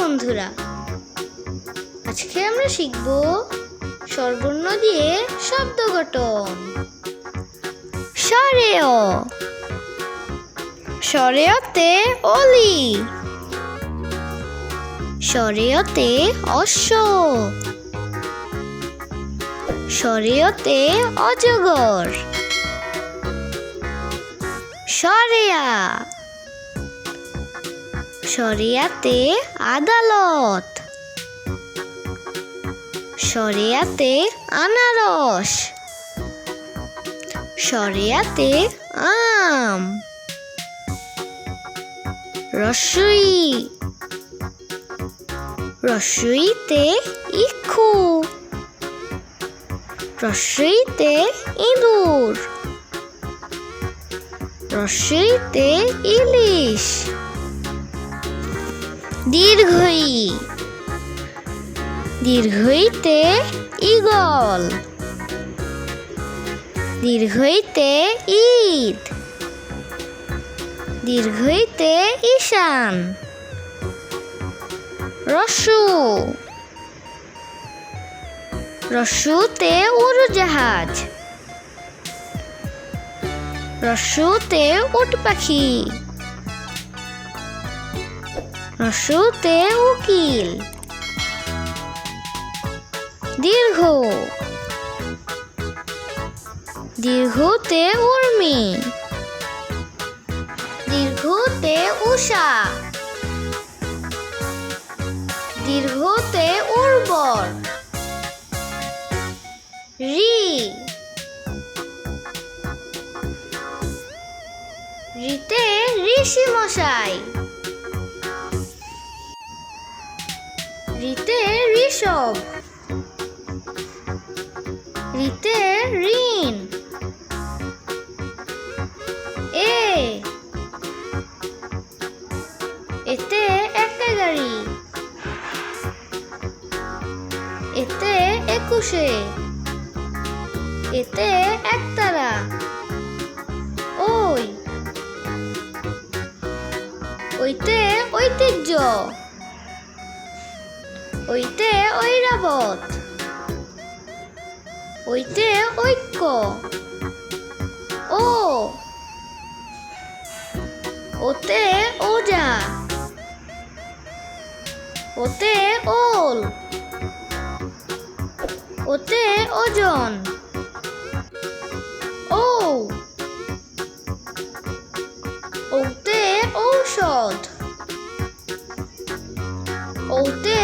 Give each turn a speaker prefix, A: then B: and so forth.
A: বন্ধুরা। আজকে আমরা শিখব স্বরবর্ণ দিয়ে শব্দ গঠন। স্বরেয়। স্বরেয়তে অলি। স্বরেয়তে অশ্ব। স্বরেয়তে অজগর। সরেয়া সরিয়াতে আদালত। সরিয়াতে আনারস। সরিয়াতে আম। রসুই। রসুইতে ইক্ষু। রসুইতে ইঁদুর। রসইতে ইলিশ। দীর্ঘই। দীর্ঘইতে ইগল দীর্ঘইতে ঈদ। দীর্ঘইতে ঈশান। রসু। রসুতে উড়োজাহাজ। রসুতে উট পাখি রসুতে উকিল। দীর্ঘ। দীর্ঘতে উর্মি। দীর্ঘতে উষা। দীর্ঘতে উর্বর। রি। রিতে ঋষি মশাই রিতে ঋষভ। রিতে ঋণ। এ। এতে একা গাড়ি। এতে একুশে। এতে একতারা ওই। ওইতে ঐতিহ্য। ওইতে ঐরাবত। ওইতে ঐক্য। ও। ওতে ওজা। ওতে ওল। ওতে ওজন। ও। ওতে ঔষধ। ওতে